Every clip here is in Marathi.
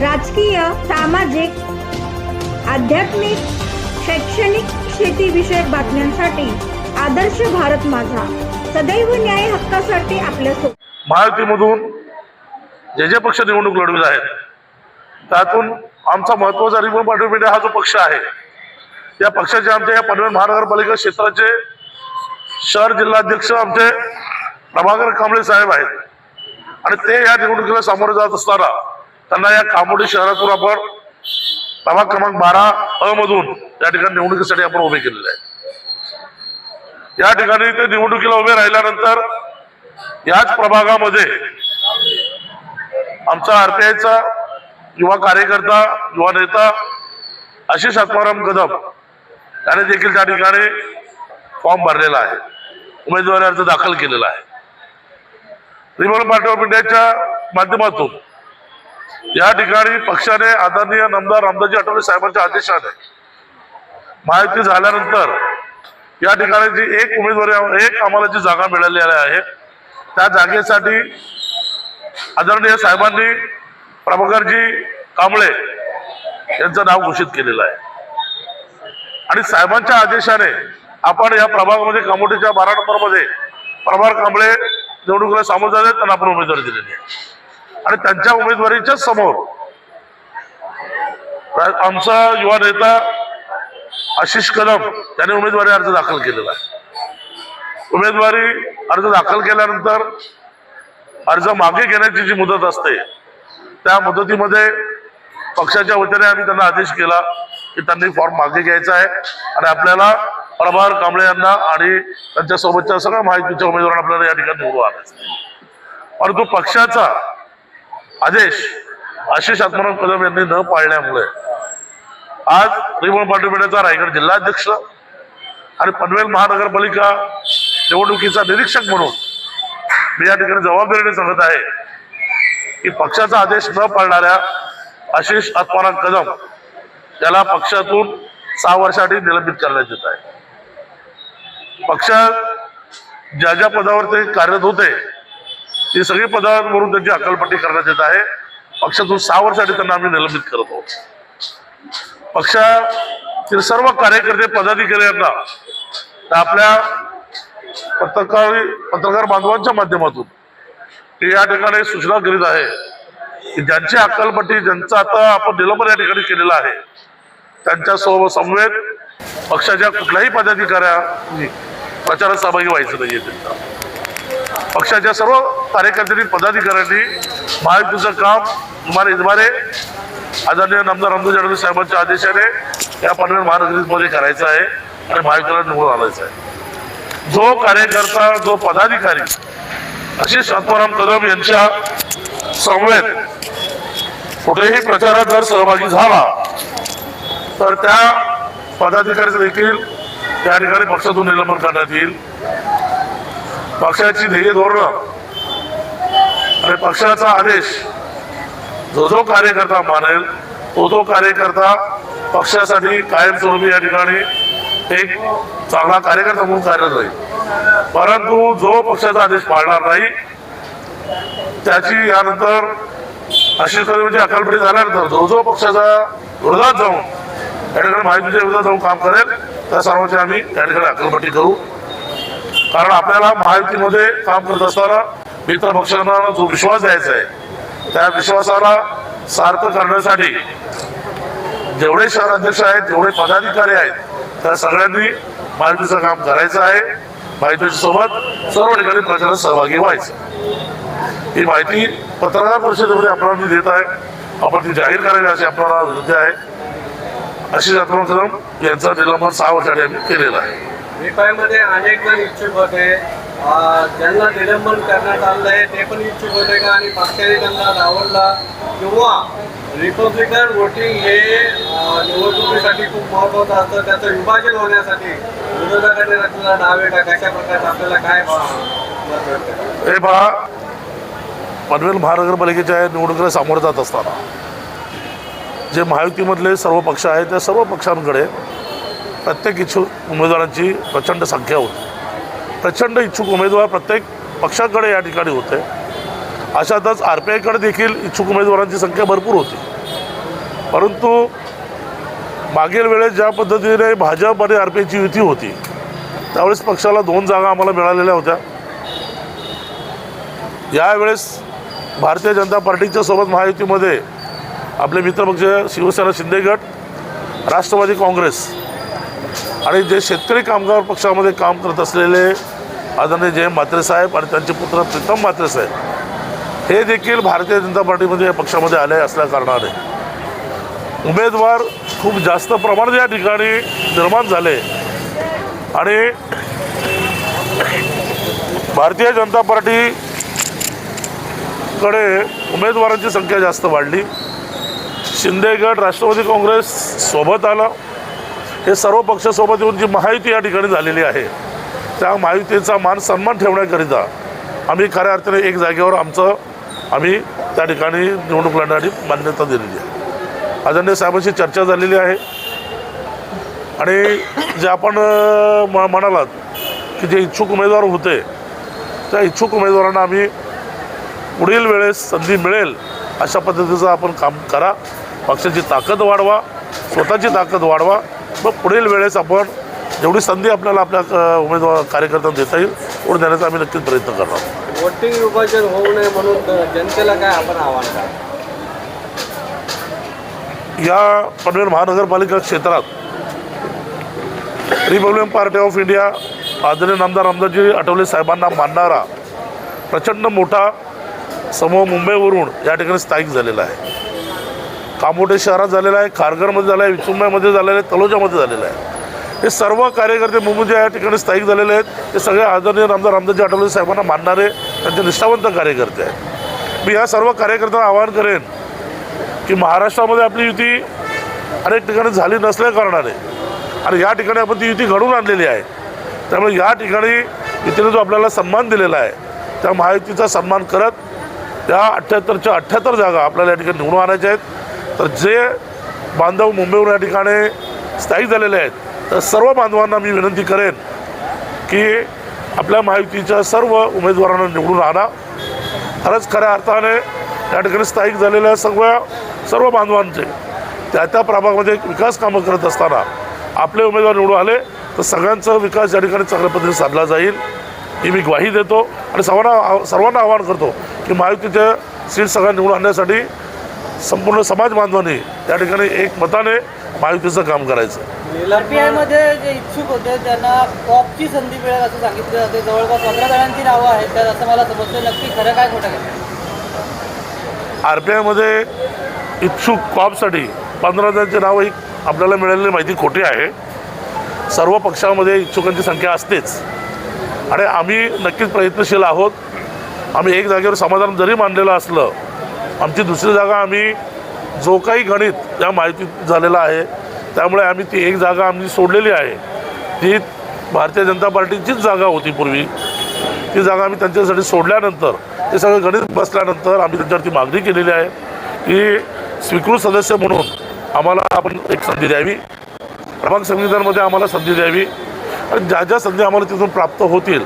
राजकीय सामाजिक आध्यात्मिक शैक्षणिक शेतीविषयक बातम्यांसाठी आदर्श भारत माझा. सदैव न्याय हक्कासाठी आपल्या महायुतीमधून जे जे पक्ष निवडणूक लढवित आहेत त्यातून आमचा महत्त्वाचा रिपब्लिकन पार्टी हा जो पक्ष आहे या पक्षाचे आमच्या या पनवेल महानगरपालिका क्षेत्राचे शहर जिल्हाध्यक्ष आमचे प्रभाकर कांबळे साहेब आहेत. आणि ते या निवडणुकीला सामोरे जात असताना त्यांना या कामोडी शहरातून आपण प्रभाग क्रमांक बारा अ मधून या ठिकाणी निवडणुकीसाठी आपण उभे केलेले आहे या ठिकाणी ते निवडणुकीला उभे राहिल्यानंतर याच प्रभागामध्ये आमचा आरपीआयचा युवा कार्यकर्ता युवा नेता आशिष आत्माराम कदम त्याने देखील त्या ठिकाणी फॉर्म भरलेला आहे. उमेदवारी अर्ज दाखल केलेला आहे. रिपब्लिक पार्टी ऑफ इंडियाच्या माध्यमातून या ठिकाणी पक्षाने आदरणीय आमदार रामदासजी आठवले साहेबांच्या आदेशाने माहिती झाल्यानंतर या ठिकाणी जी एक उमेदवारी एक आम्हाला जी जागा मिळालेली आहे त्या जागेसाठी आदरणीय साहेबांनी प्रभाकरजी कांबळे यांचं नाव घोषित केलेलं आहे. आणि साहेबांच्या आदेशाने आपण या प्रभागामध्ये कामोटीच्या बारा नंबरमध्ये प्रभार कांबळे निवडणुकीला सामोर झाले त्यांना आपण उमेदवारी दिलेली आहे. आणि त्यांच्या उमेदवारीच्या समोर. आमचा युवा नेता आशिष कदम यांनी उमेदवारी अर्ज दाखल केलेला आहे. उमेदवारी अर्ज दाखल केल्यानंतर अर्ज मागे घेण्याची जी मुदत असते त्या मुदतीमध्ये पक्षाच्या वतीने आम्ही त्यांना आदेश केला की त्यांनी फॉर्म मागे घ्यायचा आहे आणि आपल्याला प्रभार कांबळे यांना आणि त्यांच्यासोबतच्या सगळ्या माहितीच्या उमेदवारांना आपल्याला या ठिकाणी निवडून आणायचं परंतु पक्षाचा आदेश आशिष आत्माराम कदम यांनी न पाळल्यामुळे आज रिपब्लिकन पार्टी रायगड जिल्हाध्यक्ष आणि पनवेल महानगरपालिका निवडणुकीचा निरीक्षक म्हणून मी या ठिकाणी जबाबदारीने सांगत आहे की पक्षाचा आदेश न पाळणाऱ्या आशिष आत्माराम कदम याला पक्षातून सहा वर्षासाठी निलंबित करण्यात येत आहे. पक्षात ज्या ज्या पदावर ते कार्यरत होते ती सगळी पदांवरून त्यांची अकलपट्टी करण्यात येत आहे. पक्षातून सहा वर्षासाठी त्यांना आम्ही निलंबित करत आहोत. पक्षातील सर्व कार्यकर्ते पदाधिकारी यांना आपल्या पत्रकार पत्रकार बांधवांच्या माध्यमातून ते या ठिकाणी सूचना करीत आहे की ज्यांची अक्कलपट्टी ज्यांचं आता आपण निलंबन या ठिकाणी केलेलं आहे त्यांच्यासोबत समवेत पक्षाच्या कुठल्याही पदाधिकाऱ्यांनी प्रचारात सहभागी व्हायचं नाहीये त्यांचा पक्षाच्या सर्व कार्यकर्त्यांनी पदाधिकाऱ्यांनी महायुतीचं काम तुम्हाला इतबारे आदरणीय आमदार रामदास आठवले साहेबांच्या आदेशाने या पनवेल महानगरीमध्ये करायचं आहे आणि महायुतीला निवडून आणायचं आहे. जो कार्यकर्ता जो पदाधिकारी अशी आत्माराम कदम यांच्या समवेत कुठेही प्रचारात जर सहभागी झाला तर त्या पदाधिकाऱ्याचं देखील त्या ठिकाणी पक्षातून निलंबन करण्यात येईल. पक्षाची ध्येय धोरणं आणि पक्षाचा आदेश जो जो कार्यकर्ता मानेल तो तो कार्यकर्ता पक्षासाठी कायमस्वरूपी या ठिकाणी एक चांगला कार्यकर्ता म्हणून कार्यरत राहील. परंतु जो पक्षाचा आदेश पाळणार नाही त्याची यानंतर अशी म्हणजे अकालपट्टी झाल्यानंतर जो जो पक्षाचा विरोधात जाऊन या ठिकाणी माहितीच्या विरोधात जाऊन काम करेल त्या सर्वांची आम्ही त्या ठिकाणी अकलपट्टी करू. कारण आपल्याला महायुतीमध्ये काम करत असताना मित्र पक्षांना जो विश्वास द्यायचा आहे त्या विश्वासाला सार्थ करण्यासाठी जेवढे शहर अध्यक्ष आहेत जेवढे पदाधिकारी आहेत त्या सगळ्यांनी माहितीचं काम करायचं आहे. माहितीच्या सोबत सर्व ठिकाणी प्रचारात सहभागी व्हायचं. ही माहिती पत्रकार परिषदेमध्ये आपल्याला मी देत आहे. आपण ती जाहीर करायची अशी आपल्याला विनंती आहे. अशी आत्मा कदम यांचा निलंबन सहा वर्षासाठी आम्ही केलेलं आहे. अनेक जण इच्छुक होते. ज्यांना निलंबन करण्यात आलंय ते पण इच्छुक होते का? आणि पक्षाने त्यांना डावलला. किंवा रिपब्लिकन वोटिंग हे निवडणुकीसाठी खूप महत्वाचं असतं. त्याचं विभाजन होण्यासाठी विरोधकांनी रचना डावे आहे का? कशा प्रकारचं? आपल्याला काय हे पहा पनवेल महानगरपालिकेच्या निवडणुकीला सामोरं जात असताना जे महायुतीमधले सर्व पक्ष आहेत त्या सर्व पक्षांकडे प्रत्येक इच्छुक उमेदवारांची प्रचंड संख्या होती. प्रचंड इच्छुक उमेदवार प्रत्येक पक्षाकडे या ठिकाणी होते. अशातच आर पी आयकडे देखील इच्छुक उमेदवारांची संख्या भरपूर होती. परंतु मागील वेळेस ज्या पद्धतीने भाजप आणि आर पी आयची युती होती त्यावेळेस पक्षाला दोन जागा आम्हाला मिळालेल्या होत्या. यावेळेस भारतीय जनता पार्टीच्या सोबत महायुतीमध्ये आपले मित्रपक्ष शिवसेना शिंदे गट राष्ट्रवादी काँग्रेस आणि जे शेतकरी कामगार पक्षामध्ये काम करत असलेले आदरणीय जय म्हात्रे साहेब आणि त्यांचे पुत्र प्रीतम म्हात्रे साहेब हे देखील भारतीय जनता पार्टीमध्ये या पक्षामध्ये आले असल्या कारणाने. उमेदवार खूप जास्त प्रमाणात या ठिकाणी निर्माण झाले. आणि भारतीय जनता पार्टीकडे उमेदवारांची संख्या जास्त वाढली. शिंदेगड राष्ट्रवादी काँग्रेस सोबत आलं. हे सर्व पक्षासोबत येऊन जी महायुती या ठिकाणी झालेली आहे त्या महायुतीचा मान सन्मान ठेवण्याकरिता आम्ही खऱ्या अर्थाने एक जागेवर आमचं आम्ही त्या ठिकाणी निवडणूक लढण्यासाठी मान्यता दिलेली आहे. आदरणीय साहेबांशी चर्चा झालेली आहे. आणि जे आपण म- म्हणालात की जे इच्छुक उमेदवार होते त्या इच्छुक उमेदवारांना आम्ही पुढील वेळेस संधी मिळेल अशा पद्धतीचं आपण काम करा. पक्षाची ताकद वाढवा स्वतःची ताकद वाढवा. मग पुढील वेळेस आपण जेवढी संधी आपल्याला आपल्या उमेदवार कार्यकर्त्यांना देता येईल तेवढं देण्याचा आम्ही नक्कीच प्रयत्न करणार. वोटिंग विभाजन होऊ नये म्हणून जनतेला काय आपण आव्हान या पनवेल महानगरपालिका क्षेत्रात रिपब्लिकन पार्टी ऑफ इंडिया आदरणीय नामदार रामदासजी आठवले साहेबांना मानणारा प्रचंड मोठा समूह मुंबईवरून या ठिकाणी स्थायिक झालेला आहे. कामोटे शहरात झालेला आहे खारघरमध्ये झाला आहे विचुंब्यामध्ये झालेलं आहे तलोजामध्ये झालेलं आहे. हे सर्व कार्यकर्ते मुंबईचे या ठिकाणी स्थायिक झालेले आहेत. हे सगळे आदरणीय रामदार रामदासजी आठवले साहेबांना मानणारे त्यांचे निष्ठावंत कार्यकर्ते आहेत. मी या सर्व कार्यकर्त्यांना आवाहन करेन की महाराष्ट्रामध्ये आपली युती अनेक ठिकाणी झाली नसल्या कारणाने आणि या ठिकाणी आपण ती युती घडवून आणलेली आहे. त्यामुळे या ठिकाणी युतीने जो आपल्याला सन्मान दिलेला आहे त्या महायुतीचा सन्मान करत या अठ्ठ्याहत्तरच्या अठ्ठ्याहत्तर जागा आपल्याला या ठिकाणी निवडून आणायच्या आहेत. तर जे बांधव मुंबईवरून या ठिकाणी स्थायिक झालेले आहेत तर सर्व बांधवांना मी विनंती करेन की आपल्या महायुतीच्या सर्व उमेदवारांना निवडून आणा. खरंच खऱ्या अर्थाने या ठिकाणी स्थायिक झालेल्या सगळ्या सर्व बांधवांचे त्या त्या प्रभागामध्ये विकास कामं करत असताना आपले उमेदवार निवडून आले तर सगळ्यांचा विकास या ठिकाणी चांगल्या पद्धतीने साधला जाईल. ही मी ग्वाही देतो आणि सर्वांना सर्वांना आवाहन करतो की महायुतीच्या सीट सगळ्या निवडून आणण्यासाठी संपूर्ण समाज बांधवांनी या ठिकाणी एक मताने महायुतीचं काम करायचं. आरपीआयमध्ये जे इच्छुक होते त्यांना कॉपची संधी मिळेल असं सांगितलं जाते. जवळपास पंधरा जणांची नावं आहेत तर असं मला समजतं नक्की खरं काय खोटं काय? आर पी आयमध्ये इच्छुक कॉपसाठी पंधरा जणांची नावं ही आपल्याला मिळालेली माहिती खोटी आहे. सर्व पक्षामध्ये इच्छुकांची संख्या असतेच. आणि आम्ही नक्कीच प्रयत्नशील आहोत. आम्ही एक जागेवर समाधान जरी मानलेलं असलं आमची दुसरी जागा आम्ही जो काही गणित या माहितीत झालेला आहे त्यामुळे आम्ही ती एक जागा आम्ही सोडलेली आहे. ती भारतीय जनता पार्टीचीच जागा होती पूर्वी. ती जागा आम्ही त्यांच्यासाठी सोडल्यानंतर ते सगळं गणित बसल्यानंतर आम्ही त्यांच्यावरती मागणी केलेली आहे की स्वीकृत सदस्य म्हणून आम्हाला आपण एक संधी द्यावी. क्रमांक संविधानमध्ये आम्हाला संधी द्यावी. आणि ज्या ज्या संधी आम्हाला तिथून प्राप्त होतील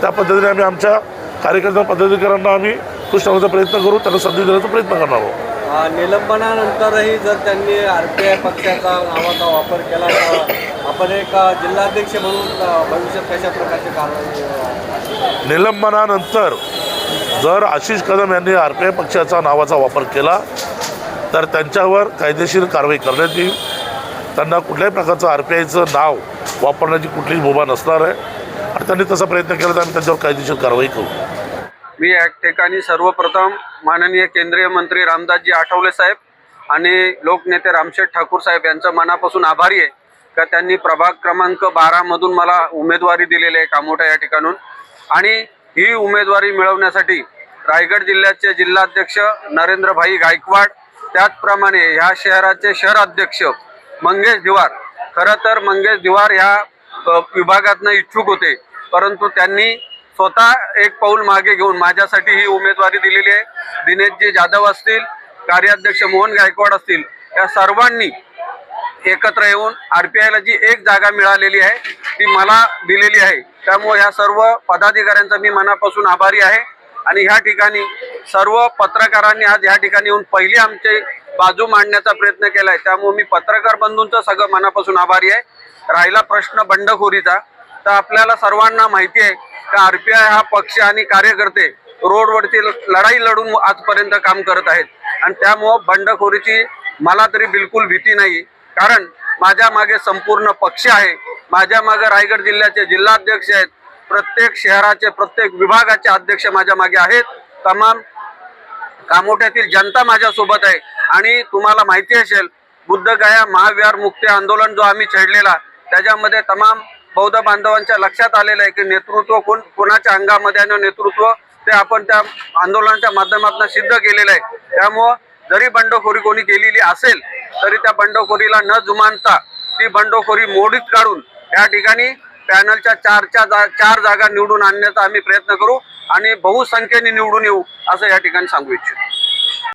त्या पद्धतीने आम्ही आमच्या कार्यकर्त्या पदाधिकाऱ्यांना आम्ही खुश ठेवण्याचा प्रयत्न करू त्यांना संधी देण्याचा प्रयत्न करणार आहोत. निलंबनानंतरही जर त्यांनी आर पी आय पक्षाचा नावाचा वापर केला तर आपण एक जिल्हाध्यक्ष म्हणून भविष्यात कशा प्रकारची कारवाई अ, निलंबनानंतर जर आशिष कदम यांनी आर पी आय पक्षाचा नावाचा वापर केला तर त्यांच्यावर कायदेशीर कारवाई करण्यात येईल. त्यांना कुठल्याही प्रकारचं आर पी आयचं नाव वापरण्याची कुठलीच मुभा नसणार आहे. आणि त्यांनी तसा प्रयत्न केला तर आम्ही त्यांच्यावर कायदेशीर कारवाई करू. मी या ठिकाणी सर्वप्रथम माननीय केंद्रीय मंत्री रामदासजी आठवले साहेब आणि लोकनेते रामशेठ ठाकूर साहेब यांचं मनापासून आभारी आहे. का त्यांनी प्रभाग क्रमांक बारामधून मला उमेदवारी दिलेली आहे कामोठा या ठिकाणून. आणि ही उमेदवारी मिळवण्यासाठी रायगड जिल्ह्याचे जिल्हाध्यक्ष नरेंद्रभाई गायकवाड त्याचप्रमाणे ह्या शहराचे शहराध्यक्ष मंगेश दिवार खरं तर मंगेश दिवार ह्या विभागातनं इच्छुक होते. परंतु त्यांनी स्वतः एक पाऊल मागे घेऊन माझ्यासाठी ही उमेदवारी दिलेली आहे. दिनेशजी जाधव असतील कार्याध्यक्ष मोहन गायकवाड असतील या सर्वांनी एकत्र येऊन आर पी आयला जी एक जागा मिळालेली आहे ती मला दिलेली आहे. त्यामुळे ह्या सर्व पदाधिकाऱ्यांचा मी मनापासून आभारी आहे. आणि ह्या ठिकाणी सर्व पत्रकारांनी आज ह्या ठिकाणी येऊन पहिली आमचे बाजू मांडण्याचा प्रयत्न केला आहे त्यामुळे मी पत्रकार बंधूंचं सगळं मनापासून आभारी आहे. राहिला प्रश्न बंडखोरीचा. तर आपल्याला सर्वांना माहिती आहे का आरपीआय हा पक्ष आणि कार्यकर्ते रोडवरती लढाई लढून आजपर्यंत काम करत आहेत. आणि त्यामुळं बंडखोरीची मला तरी बिलकुल भीती नाही. कारण माझ्या मागे संपूर्ण पक्ष आहे. माझ्या मागे रायगड जिल्ह्याचे जिल्हाध्यक्ष आहेत. प्रत्येक शहराचे प्रत्येक विभागाचे अध्यक्ष माझ्या मागे आहेत. तमाम कामोठ्यातील जनता माझ्यासोबत आहे. आणि तुम्हाला माहिती असेल बुद्धगया महाविहार मुक्ती आंदोलन जो आम्ही छेडलेला त्याच्यामध्ये तमाम बौद्ध बांधवांच्या लक्षात आलेलं आहे की नेतृत्व कोण कोणाच्या अंगामध्ये आणि नेतृत्व ते आपण त्या आंदोलनाच्या माध्यमातून सिद्ध केलेलं आहे. त्यामुळं जरी बंडखोरी कोणी केलेली असेल तरी त्या बंडखोरीला न जुमानता ती बंडखोरी मोडीत काढून या ठिकाणी पॅनलच्या चारच्या जा चार जागा निवडून आणण्याचा आम्ही प्रयत्न करू आणि बहुसंख्येने निवडून येऊ असं या ठिकाणी सांगू इच्छितो.